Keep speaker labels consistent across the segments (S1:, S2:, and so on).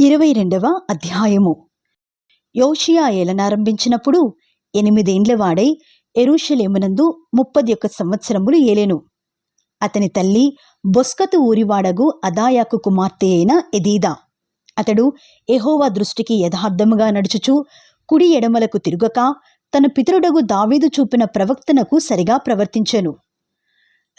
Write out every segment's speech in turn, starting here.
S1: ఇరవై రెండవ అధ్యాయము. యోషియా ఏలనారంభించినప్పుడు ఎనిమిదేండ్ల వాడై ఎరుషలేమునందు ముప్పది ఒక్క సంవత్సరములు ఏలెను. అతని తల్లి బొస్కతు ఊరివాడగు అదాయాకు కుమార్తె అయిన ఎదీదా. అతడు ఎహోవా దృష్టికి యథార్థముగా నడుచుచు కుడి ఎడమలకు తిరుగక తన పితరుడగు దావీదు చూపిన ప్రవక్తనకు సరిగా ప్రవర్తించెను.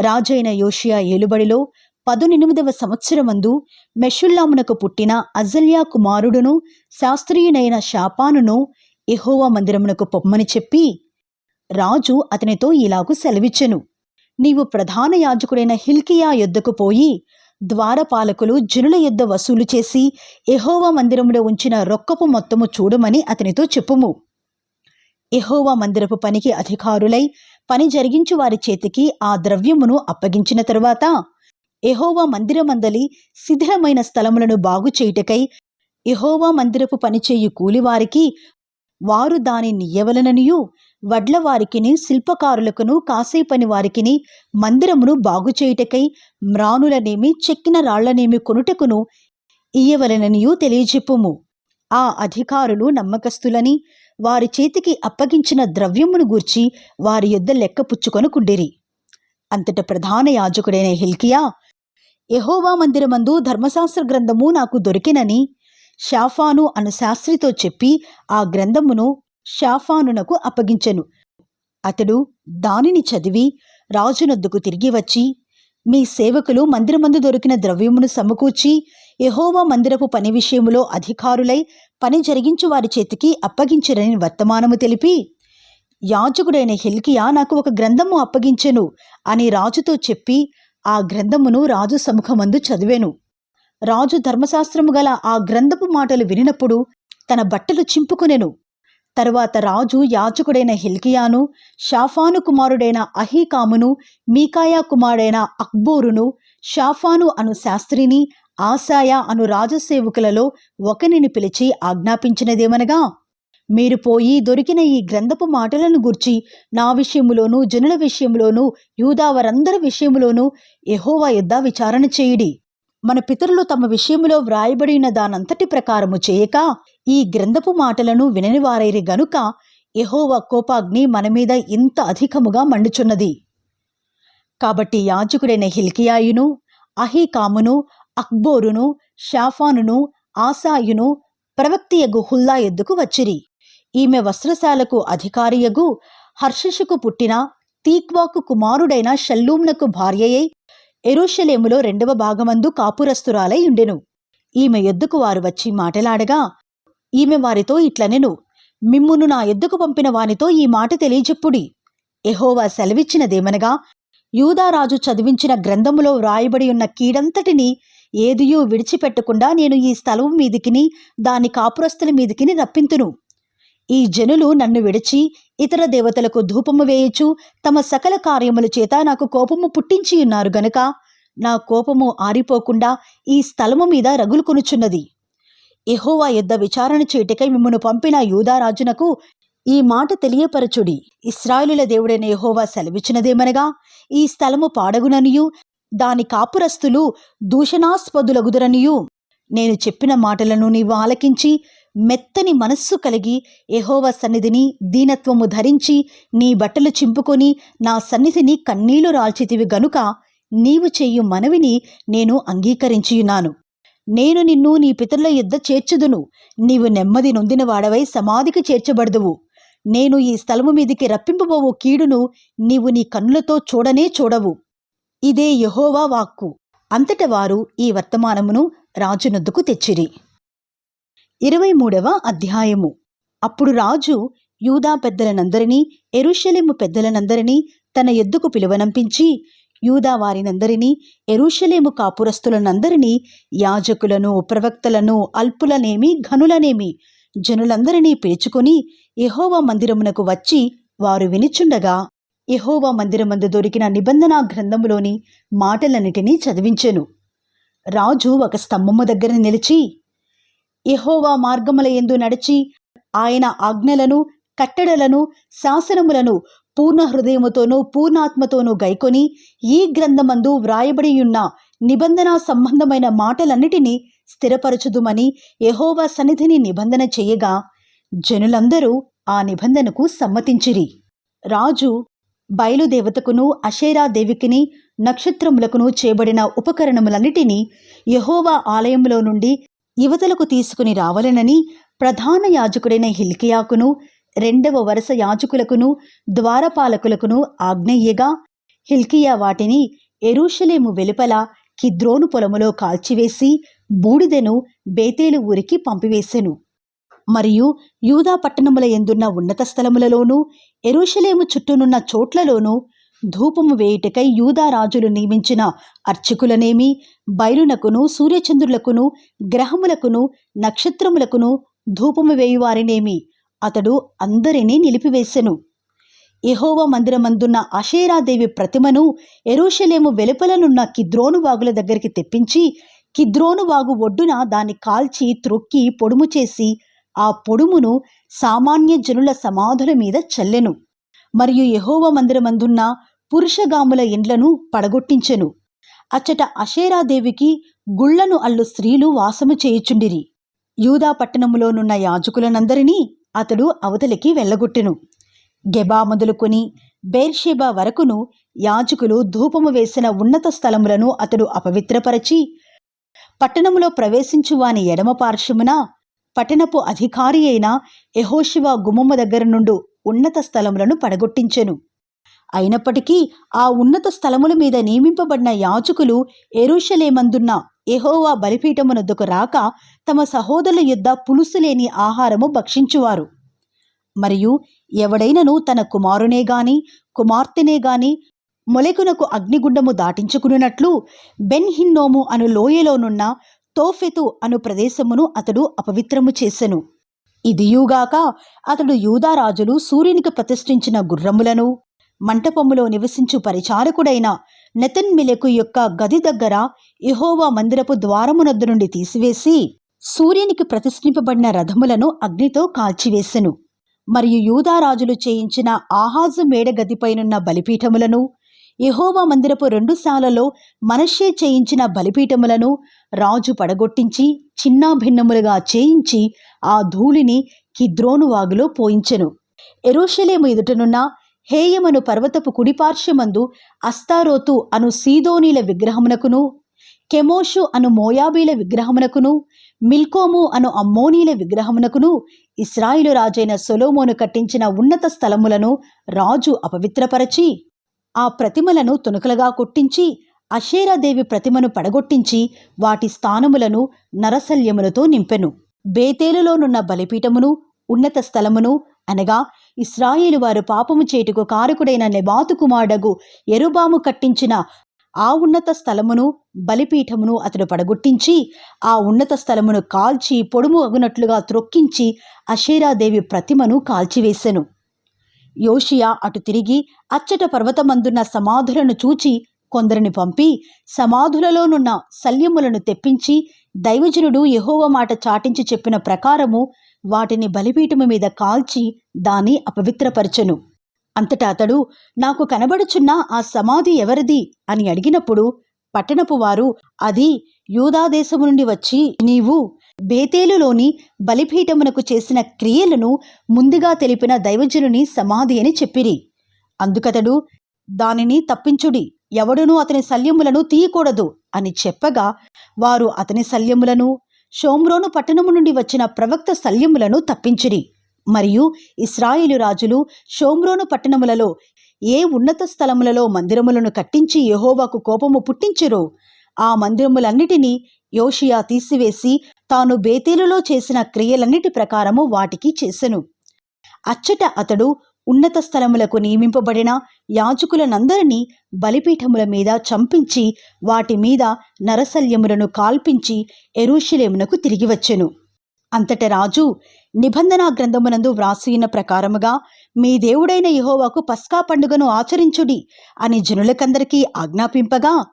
S1: రాజైన యోషియా ఏలుబడిలో పదునెనిమిదవ సంవత్సరమందు మెషుల్లామునకు పుట్టిన అజల్యా కుమారుడును శాస్త్రీయునైన శాపానును ఎహోవా మందిరమునకు పొమ్మని చెప్పి రాజు అతనితో ఇలాగు సెలవిచ్చెను. నీవు ప్రధాన యాజకుడైన హిల్కియా యొద్దకు పోయి ద్వారపాలకులు జనుల యొద్ద వసూలు చేసి ఎహోవా మందిరంలో ఉంచిన రొక్కపు మొత్తము చూడమని అతనితో చెప్పుము. ఎహోవా మందిరపు పనికి అధికారులై పని జరిగించు వారి చేతికి ఆ ద్రవ్యమును అప్పగించిన తరువాత ఎహోవా మందిరమందలి శిథిలమైన స్థలములను బాగు చేయుటకై ఎహోవా మందిరపు పనిచేయు కూలివారికి వారు దాని నియ్యవలననియు వడ్లవారికిని శిల్పకారులకును కాసే పని వారికిని మందిరమును బాగు చేయుటకై మ్రానులనేమి చెక్కిన రాళ్ళనేమి కొనుటకును ఇయ్యవలననియూ తెలియజెప్పుము. ఆ అధికారులు నమ్మకస్తులని వారి చేతికి అప్పగించిన ద్రవ్యమును గూర్చి వారి యొద్ద లెక్క పుచ్చుకొనుకుండిరి. అంతట ప్రధాన యాజకుడైన హిల్కియా యహోవా మందిరమందు ధర్మశాస్త్ర గ్రంథము నాకు దొరికినని షాఫాను అను శాస్త్రితో చెప్పి ఆ గ్రంథమును షాఫానునకు అప్పగించెను. అతడు దానిని చదివి రాజునొద్దుకు తిరిగి వచ్చి మీ సేవకులు మందిరమందు దొరికిన ద్రవ్యమును సమకూర్చి యహోవా మందిరపు పని విషయములో అధికారులై పని జరిగించు వారి చేతికి అప్పగించరని వర్తమానము తెలిపి యాజకుడైన హిల్కియా నాకు ఒక గ్రంథము అప్పగించెను అని రాజుతో చెప్పి ఆ గ్రంథమును రాజు సముఖమందు చదివాను. రాజు ధర్మశాస్త్రము గల ఆ గ్రంథపు మాటలు వినినప్పుడు తన బట్టలు చింపుకునెను. తరువాత రాజు యాచకుడైన హిల్కియాను షాఫాను కుమారుడైన అహీకామును మీకాయా కుమారుడైన అక్బోరును షాఫాను అను శాస్త్రిని ఆశాయ అను రాజసేవకులలో ఒకనిని పిలిచి ఆజ్ఞాపించినదేమనగా మీరు పోయి దొరికిన ఈ గ్రంథపు మాటలను గుర్చి నా విషయంలోనూ జనుల విషయంలోనూ యూదావరందరి విషయంలోనూ ఎహోవా యొద్ద విచారణ చేయుడి. మన పితరులు తమ విషయములో వ్రాయబడిన దానంతటి ప్రకారము చేయక ఈ గ్రంథపు మాటలను విననివారైరి గనుక ఎహోవా కోపాగ్ని మన మీద ఇంత అధికముగా మండుచున్నది. కాబట్టి యాజకుడైన హిల్కియాయును అహీకామును అక్బోరును షాఫానును ఆసాయును ప్రవక్తియగు హుల్లా ఎద్దుకు వచ్చిరి. ఈమె వస్త్రశాలకు అధికారియగు హర్షిషుకు పుట్టిన తీక్వాకు కుమారుడైన షల్లూమ్నకు భార్యయై ఎరుషలేములో రెండవ భాగమందు కాపురస్తురాలై ఉండెను. ఈమె ఎద్దుకు వారు వచ్చి మాటలాడగా ఈమె వారితో ఇట్లనెను మిమ్మును నా ఎద్దుకు పంపిన వానితో ఈ మాట తెలియజెప్పుడి. ఎహోవా సెలవిచ్చినదేమనగా యూదారాజు చదివించిన గ్రంథములో వ్రాయబడి ఉన్న కీడంతటిని ఏదియూ విడిచిపెట్టకుండా నేను ఈ స్థలం మీదికిని దాని కాపురస్తుల మీదికిని రప్పింతును. ఈ జనులు నన్ను విడిచి ఇతర దేవతలకు ధూపము వేయచు తమ సకల కార్యముల చేత నాకు కోపము పుట్టించి ఉన్నారు గనుక నా కోపము ఆరిపోకుండా ఈ స్థలము మీద రగులు కొనుచున్నది. ఎహోవా యుద్ధ విచారణ చేయుటకై మిమ్మను పంపిన యూదారాజునకు ఈ మాట తెలియపరచుడి. ఇస్రాయిలుల దేవుడైన ఎహోవా సెలవిచ్చినదేమనగా ఈ స్థలము పాడగుననియు దాని కాపురస్తులు దూషణాస్పదులగుదరనియు. నేను చెప్పిన మాటలను నీవు ఆలకించి మెత్తని మనస్సు కలిగి ఎహోవ సన్నిధిని దీనత్వము ధరించి నీ బట్టలు చింపుకొని నా సన్నిధిని కన్నీళ్ళు రాల్చితివి గనుక నీవు చెయ్యు మనవిని నేను అంగీకరించియున్నాను. నేను నిన్ను నీ పితరుల యుద్ధ చేర్చుదును. నీవు నెమ్మది నొందిన వాడవై సమాధికి చేర్చబడదువు. నేను ఈ స్థలము మీదికి రప్పింపబోవు కీడును నీవు నీ కన్నులతో చూడనే చూడవు. ఇదే యహోవా వాక్కు. అంతట వారు ఈ వర్తమానమును రాజునొద్దుకు తెచ్చిరి. ఇరవై మూడవ అధ్యాయము. అప్పుడు రాజు యూదా పెద్దలనందరినీ ఎరుషలేము పెద్దలనందరినీ తన ఎద్దుకు పిలువనంపించి యూదా వారినందరినీ ఎరుషలేము కాపురస్తులనందరినీ యాజకులను ప్రవక్తలను అల్పులనేమి ఘనులనేమి జనులందరినీ పిలుచుకొని యహోవా మందిరమునకు వచ్చి వారు వినిచుండగా యహోవా మందిరమందు దొరికిన నిబంధనా గ్రంథములోని మాటలన్నిటినీ చదివించెను. రాజు ఒక స్తంభము దగ్గర నిలిచి ఎహోవా మార్గముల ఎందు నడిచి ఆయన ఆజ్ఞలను కట్టడలను శాసనములను పూర్ణ హృదయముతోనూ పూర్ణాత్మతోనూ గైకొని ఈ గ్రంథమందు వ్రాయబడియున్న నిబంధన సంబంధమైన మాటలన్నిటినీ స్థిరపరచుదుమని యహోవా సన్నిధిని నిబంధన చేయగా జనులందరూ ఆ నిబంధనకు సమ్మతించిరి. రాజు బయలుదేవతకును అషేరా దేవికిని నక్షత్రములకును చేయబడిన ఉపకరణములన్నిటినీ యహోవా ఆలయంలో నుండి యువతలకు తీసుకుని రావలెనని ప్రధాన యాజకుడైన హిల్కియాకును రెండవ వరుస యాజకులకును ద్వారపాలకులకును ఆజ్ఞయ్యగా హిల్కియా వాటిని ఎరూషలేము వెలుపల కిద్రోను పొలములో కాల్చివేసి బూడిదెను బేతేలు ఊరికి పంపివేసెను. మరియు యూదా పట్టణముల ఎందున్న ఉన్నత స్థలములలోనూ ఎరుషలేము చుట్టూనున్న చోట్లలోనూ ధూపము వేయుటకై యూదా రాజులు నియమించిన అర్చకులనేమి బయలునకును సూర్యచంద్రులకును గ్రహములకును నక్షత్రములకును ధూపము వేయువారినేమి? అతడు అందరినీ నిలిపివేసెను. యెహోవా మందిరమందున్న అషేరాదేవి ప్రతిమను ఎరోషలేము వెలుపలనున్న కిద్రోను వాగుల దగ్గరికి తెప్పించి కిద్రోను వాగు ఒడ్డున దాన్ని కాల్చి త్రొక్కి పొడుము చేసి ఆ పొడుమును సామాన్య జనుల సమాధుల మీద చల్లెను. మరియు యహోవ మందిరమందున్న పురుషగాముల ఇండ్లను పడగొట్టించెను. అచ్చట అషేరాదేవికి గుళ్ళను అల్లు స్త్రీలు వాసము చేయుచుండిరి. యూదా పట్టణములోనున్న యాజకులనందరినీ అతడు అవతలికి వెళ్ళగొట్టెను. గెబా మొదలుకొని బేర్షేబా వరకును యాజకులు ధూపము వేసిన ఉన్నత స్థలములను అతడు అపవిత్రపరచి పట్టణములో ప్రవేశించు వాని ఎడమ పార్శ్వమున పట్టణపు అధికారి అయిన యెహోషువ గుమ్మము దగ్గర నుండు ఉన్నత స్థలములను పడగొట్టించెను. అయినప్పటికీ ఆ ఉన్నత స్థలముల మీద నియమింపబడిన యాచకులు ఎరుషలేమందున్న ఎహోవా బలిపీఠమునొద్దకు రాక తమ సహోదరుల యుద్ధ పులుసులేని ఆహారము భక్షించువారు. మరియు ఎవడైనను తన కుమారునే గాని కుమార్తెనే గాని మొలెకునకు అగ్నిగుండము దాటించుకున్నట్లు బెన్ హిన్నోము అను లోయలోనున్న తోఫెతు అను ప్రదేశమును అతడు అపవిత్రము చేసెను. ఇదియుగాక అతడు యూదారాజులు సూర్యునికి ప్రతిష్ఠించిన గుర్రములను మంటపములో నివసించు పరిచారకుడైన నెతన్మిలెకు యొక్క గది దగ్గర యెహోవా మందిరపు ద్వారమునద్దు నుండి తీసివేసి సూర్యునికి ప్రతిష్ఠింపబడిన రథములను అగ్నితో కాల్చివేసెను. మరియు యూదారాజులు చేయించిన ఆహాజు మేడ గదిపైనున్న బలిపీఠములను ఎహోవా మందిరపు రెండు సాలలో మనషే చేయించిన బలిపీఠములను రాజు పడగొట్టించి చిన్నాభిన్నములుగా చేయించి ఆ ధూళిని కిద్రోను వాగులో పోయించెను. ఎరోషలేము ఎదుటనున్న హేయమను పర్వతపు కుడిపార్శ్వమందు అస్తారోతు అను సీదోనీల విగ్రహమునకును కెమోషు అను మోయాబీల విగ్రహమునకును మిల్కోము అను అమ్మోనీల విగ్రహమునకును ఇస్రాయిలు రాజైన సొలోమోను కట్టించిన ఉన్నత స్థలములను రాజు అపవిత్రపరచి ఆ ప్రతిమలను తునకలుగా కొట్టించి అషేరాదేవి ప్రతిమను పడగొట్టించి వాటి స్థానములను నరసల్యములతో నింపెను. బేతేలులోనున్న బలిపీఠమును ఉన్నత స్థలమును అనగా ఇస్రాయేలు వారు పాపము చేటుకు కారకుడైన నెబాతు కుమారుడగు ఎరుబాము కట్టించిన ఆ ఉన్నత స్థలమును బలిపీఠమును అతడు పడగొట్టించి ఆ ఉన్నత స్థలమును కాల్చి పొడుము అగునట్లుగా త్రొక్కించి అషేరాదేవి ప్రతిమను కాల్చివేశెను యోషియా అటు తిరిగి అచ్చట పర్వతమందున్న సమాధులను చూచి కొందరిని పంపి సమాధులలోనున్న శల్యములను తెప్పించి దైవజనుడు యహోవ మాట చాటించి చెప్పిన ప్రకారము వాటిని బలిపీఠము మీద కాల్చి దాన్ని అపవిత్రపరచెను. అంతటా అతడు నాకు కనబడుచున్న ఆ సమాధి ఎవరిది? అని అడిగినప్పుడు పట్టణపు వారు అది యూదాదేశము నుండి వచ్చి నీవు బేతేలులోని బలిపీఠమునకు చేసిన క్రియలను ముందుగా తెలిపిన దైవజనుని సమాధి అని చెప్పిరి. అందుకతడు దానిని తప్పించుడి. ఎవడునూ అతని శల్యములను తీయకూడదు అని చెప్పగా వారు అతని శల్యములను షోమ్రోను పట్టణము నుండి వచ్చిన ప్రవక్త శల్యములను తప్పించిరి. మరియు ఇస్రాయేలు రాజులు షోమ్రోను పట్టణములలో ఏ ఉన్నత స్థలములలో మందిరములను కట్టించి యహోవాకు కోపము పుట్టించిరో ఆ మందిరములన్నిటినీ యోషియా తీసివేసి తాను బేతేలులో చేసిన క్రియలన్నిటి ప్రకారము వాటికి చేసెను. అచ్చట అతడు ఉన్నత స్థలములకు నియమింపబడిన యాజకులనందరినీ బలిపీఠముల మీద చంపించి వాటి మీద నరసల్యములను కాల్పించి ఎరూషలేమునకు తిరిగి వచ్చెను. అంతట రాజు నిబంధనా గ్రంథమునందు వ్రాసిన ప్రకారముగా మీ దేవుడైన యహోవాకు పస్కా పండుగను ఆచరించుడి అని జనులకందరికీ ఆజ్ఞాపింపగా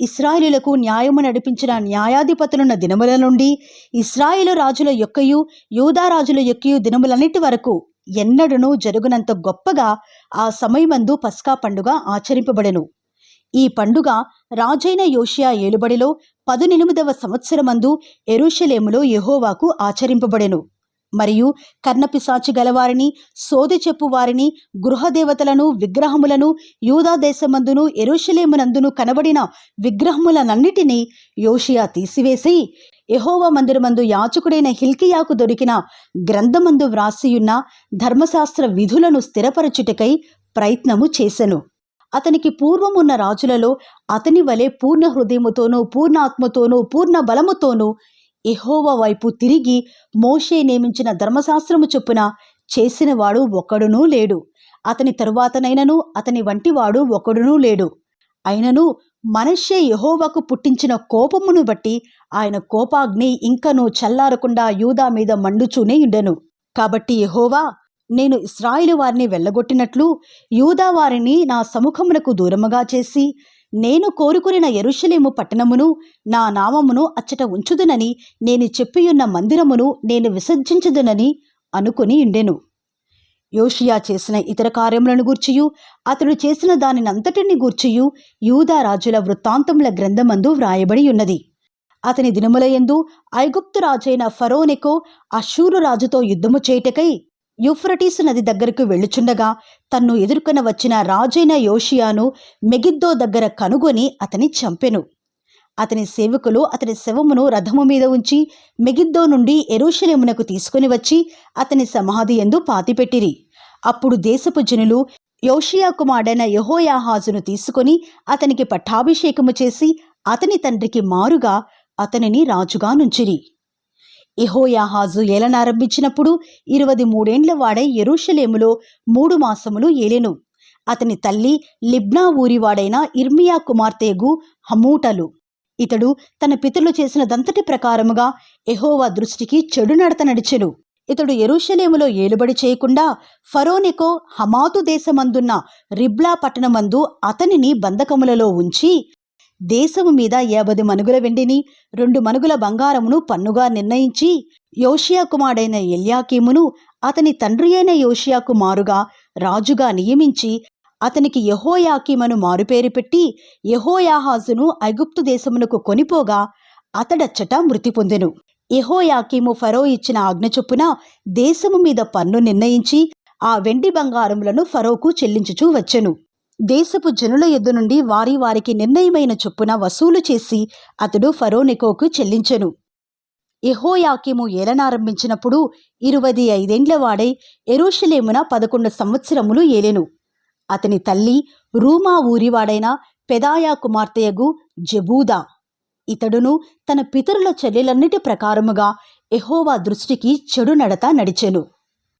S1: ఇస్రాయేలులకు న్యాయము నడిపించిన న్యాయాధిపతులున్న దినముల నుండి ఇస్రాయిలు రాజుల యొక్కయు యూదా రాజుల యొక్కయు దినములన్నిటి వరకు ఎన్నడనూ జరుగునంత గొప్పగా ఆ సమయమందు పస్కా పండుగ ఆచరింపబడెను. ఈ పండుగ రాజైన యోషియా ఏలుబడిలో పదునెనిమిదవ సంవత్సరమందు ఎరుషలేములో యెహోవాకు ఆచరింపబడెను. మరియు కర్ణపిశాచి గలవారిని సోది చెప్పు వారిని గృహదేవతలను విగ్రహములను యూదా దేశమందును ఎరుషలేమునందును కనబడిన విగ్రహములనన్నిటినీ యోషియా తీసివేసి ఎహోవ మందిరమందు యాచకుడైన హిల్కియాకు దొరికిన గ్రంథమందు వ్రాసియున్న ధర్మశాస్త్ర విధులను స్థిరపరచుటకై ప్రయత్నము చేసెను. అతనికి పూర్వమున్న రాజులలో అతని వలె పూర్ణ హృదయముతోనూ పూర్ణాత్మతోనూ పూర్ణ బలముతోనూ ఎహోవా వైపు తిరిగి మోషే నియమించిన ధర్మశాస్త్రము చొప్పున చేసినవాడు ఒక్కడునూ లేడు. అతని తరువాతనైనను అతని వంటివాడు ఒకడునూ లేడు. అయినను మనషే యెహోవాకు పుట్టించిన కోపమును బట్టి ఆయన కోపాగ్ని ఇంకనూ చల్లారకుండా యూదా మీద మండుచూనే ఉండెను. కాబట్టి యహోవా నేను ఇస్రాయిలు వారిని వెళ్ళగొట్టినట్లు యూదా వారిని నా సముఖమునకు దూరముగా చేసి నేను కోరుకునిన ఎరుషలేము పట్టణమును నా నామమును అచ్చట ఉంచుదునని నేను చెప్పియున్న మందిరమును నేను విసర్జించుదునని అనుకుని ఉండెను. యోషియా చేసిన ఇతర కార్యములను గూర్చియు అతడు చేసిన దానినంతటిని గూర్చియు యూదారాజుల వృత్తాంతముల గ్రంథమందు వ్రాయబడి ఉన్నది అతని దినములయందు ఐగుప్తు రాజైన ఫరోనెకో అశూరు రాజుతో యుద్ధము చేయుటకై యూఫ్రటీసు నది దగ్గరకు వెళ్ళుచుండగా తన్ను ఎదుర్కొన వచ్చిన రాజైన యోషియాను మెగిద్దో దగ్గర కనుగొని అతని చంపెను. అతని సేవకులు అతని శవమును రథము మీద ఉంచి మెగిద్దో నుండి ఎరుషలేమునకు తీసుకుని వచ్చి అతని సమాధి ఎందు పాతిపెట్టిరి. అప్పుడు దేశపు జనులు యోషియా కుమారుడైన యహోయాహాజును తీసుకొని అతనికి పట్టాభిషేకము చేసి అతని తండ్రికి మారుగా అతనిని రాజుగా నుంచిరి. ఇహోయాహాజు ఏలనారంభించినప్పుడు ఇరవది మూడేండ్ల వాడై ఎరుషలేములో మూడు మాసములు ఏలెను. అతని తల్లి లిబ్నా ఊరివాడైన ఇర్మియా కుమార్తెగు హమూటలు. ఇతడు తన పితరులు చేసిన దంతటి ప్రకారముగా ఎహోవా దృష్టికి చెడు నడత నడిచెను. ఇతడు ఎరుషలేములో ఏలుబడి చేయకుండా ఫరోనికో హమాతు దేశమందున్న రిబ్లా పట్టణమందు అతనిని బంధకములలో ఉంచి దేశము మీద యాభై మనుగుల వెండిని రెండు మనుగుల బంగారమును పన్నుగా నిర్ణయించి యోషియా కుమారుడైన ఎల్యాకీమును అతని తండ్రి అయిన యోషియాకు మారుగా రాజుగా నియమించి అతనికి యహోయాకీమను మారుపేరు పెట్టి యహోయాహాజును ఐగుప్తు దేశమునకు కొనిపోగా అతడచ్చట మృతి పొందెను. యహోయాకీము ఫరో ఇచ్చిన ఆజ్ఞ చొప్పున దేశము మీద పన్ను నిర్ణయించి ఆ వెండి బంగారములను ఫరోకు చెల్లించుచూ వచ్చెను. దేశపు జనుల ఎద్దు నుండి వారి వారికి నిర్ణయమైన చొప్పున వసూలు చేసి అతడు ఫరోనెకోకు చెల్లించెను. యెహోయాకీము ఏలనారంభించినప్పుడు ఇరవై ఐదేండ్ల వాడై ఎరుషలేమున పదకొండు సంవత్సరములు ఏలెను. అతని తల్లి రూమా ఊరివాడైన పెదాయా కుమార్తెయగు జబూదా. ఇతడును తన పితరుల చెల్లెలన్నిటి ప్రకారముగా ఎహోవా దృష్టికి చెడు నడత నడిచెను.